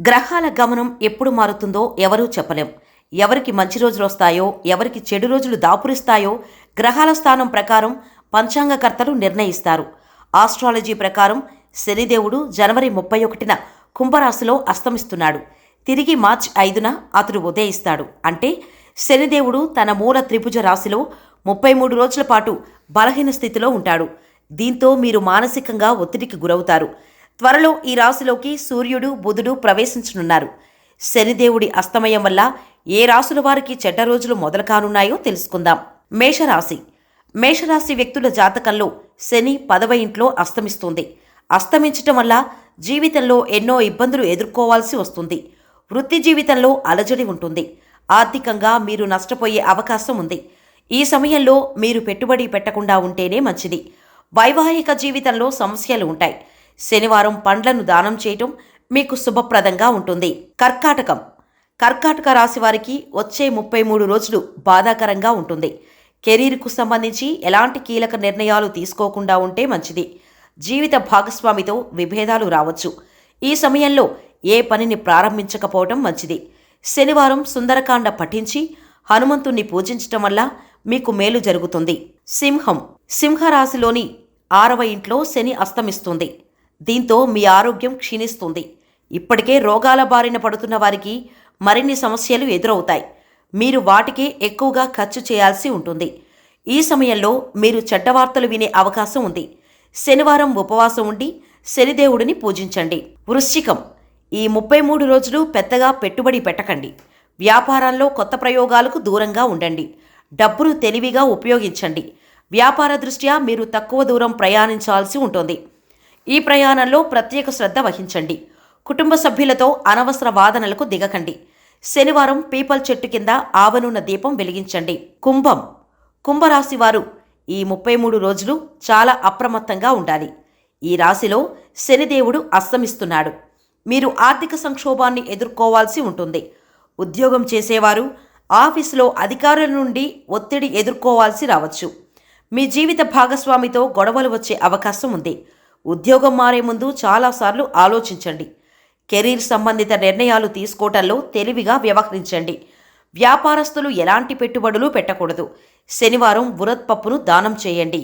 గ్రహాల గమనం ఎప్పుడు మారుతుందో ఎవరూ చెప్పలేం. ఎవరికి మంచి రోజులు వస్తాయో ఎవరికి చెడు రోజులు దాపురిస్తాయో గ్రహాల స్థానం ప్రకారం పంచాంగకర్తలు నిర్ణయిస్తారు. ఆస్ట్రాలజీ ప్రకారం శనిదేవుడు జనవరి ముప్పై ఒకటిన కుంభరాశిలో అస్తమిస్తున్నాడు. తిరిగి మార్చి ఐదున అతడు ఉదయిస్తాడు. అంటే శనిదేవుడు తన మూల త్రిభుజ రాశిలో ముప్పై మూడు రోజుల పాటు బలహీన స్థితిలో ఉంటాడు. దీంతో మీరు మానసికంగా ఒత్తిడికి గురవుతారు. త్వరలో ఈ రాశిలోకి సూర్యుడు బుధుడు ప్రవేశించనున్నారు. శనిదేవుడి అస్తమయం వల్ల ఏ రాశుల వారికి చెడ్డ రోజులు మొదలు కానున్నాయో తెలుసుకుందాం. మేషరాశి. మేషరాశి వ్యక్తుల జాతకంలో శని పదవ ఇంట్లో అస్తమిస్తుంది. అస్తమించటం వల్ల జీవితంలో ఎన్నో ఇబ్బందులు ఎదుర్కోవాల్సి వస్తుంది. వృత్తి జీవితంలో అలజడి ఉంటుంది. ఆర్థికంగా మీరు నష్టపోయే అవకాశం ఉంది. ఈ సమయంలో మీరు పెట్టుబడి పెట్టకుండా ఉంటేనే మంచిది. వైవాహిక జీవితంలో సమస్యలు ఉంటాయి. శనివారం పండ్లను దానం చేయటం మీకు శుభప్రదంగా ఉంటుంది. కర్కాటకం. కర్కాటక రాశి వారికి వచ్చే ముప్పై మూడు రోజులు బాధాకరంగా ఉంటుంది. కెరీర్కు సంబంధించి ఎలాంటి కీలక నిర్ణయాలు తీసుకోకుండా ఉంటే మంచిది. జీవిత భాగస్వామితో విభేదాలు రావచ్చు. ఈ సమయంలో ఏ పనిని ప్రారంభించకపోవటం మంచిది. శనివారం సుందరకాండ పఠించి హనుమంతుణ్ణి పూజించటం వల్ల మీకు మేలు జరుగుతుంది. సింహం. సింహరాశిలోని ఆరవ ఇంట్లో శని అస్తమిస్తుంది. దీంతో మీ ఆరోగ్యం క్షీణిస్తుంది. ఇప్పటికే రోగాల బారిన పడుతున్న వారికి మరిన్ని సమస్యలు ఎదురవుతాయి. మీరు వాటికే ఎక్కువగా ఖర్చు చేయాల్సి ఉంటుంది. ఈ సమయంలో మీరు చెడ్డ వార్తలు వినే అవకాశం ఉంది. శనివారం ఉపవాసం ఉండి శనిదేవుడిని పూజించండి. వృశ్చికం. ఈ ముప్పై మూడు రోజులు పెద్దగా పెట్టుబడి పెట్టకండి. వ్యాపారంలో కొత్త ప్రయోగాలకు దూరంగా ఉండండి. డబ్బును తెలివిగా ఉపయోగించండి. వ్యాపార దృష్ట్యా మీరు తక్కువ దూరం ప్రయాణించాల్సి ఉంటుంది. ఈ ప్రయాణంలో ప్రత్యేక శ్రద్ధ వహించండి. కుటుంబ సభ్యులతో అనవసర వాదనలకు దిగకండి. శనివారం పీపల్ చెట్టు కింద ఆవనున్న దీపం వెలిగించండి. కుంభం. కుంభరాశి వారు ఈ ముప్పై మూడు రోజులు చాలా అప్రమత్తంగా ఉండాలి. ఈ రాశిలో శనిదేవుడు అస్తమిస్తున్నాడు. మీరు ఆర్థిక సంక్షోభాన్ని ఎదుర్కోవాల్సి ఉంటుంది. ఉద్యోగం చేసేవారు ఆఫీసులో అధికారుల నుండి ఒత్తిడి ఎదుర్కోవాల్సి రావచ్చు. మీ జీవిత భాగస్వామితో గొడవలు వచ్చే అవకాశం ఉంది. ఉద్యోగం మారే ముందు చాలాసార్లు ఆలోచించండి. కెరీర్ సంబంధిత నిర్ణయాలు తీసుకోవటంలో తెలివిగా వ్యవహరించండి. వ్యాపారస్తులు ఎలాంటి పెట్టుబడులు పెట్టకూడదు. శనివారం ఉరత్పప్పును దానం చేయండి.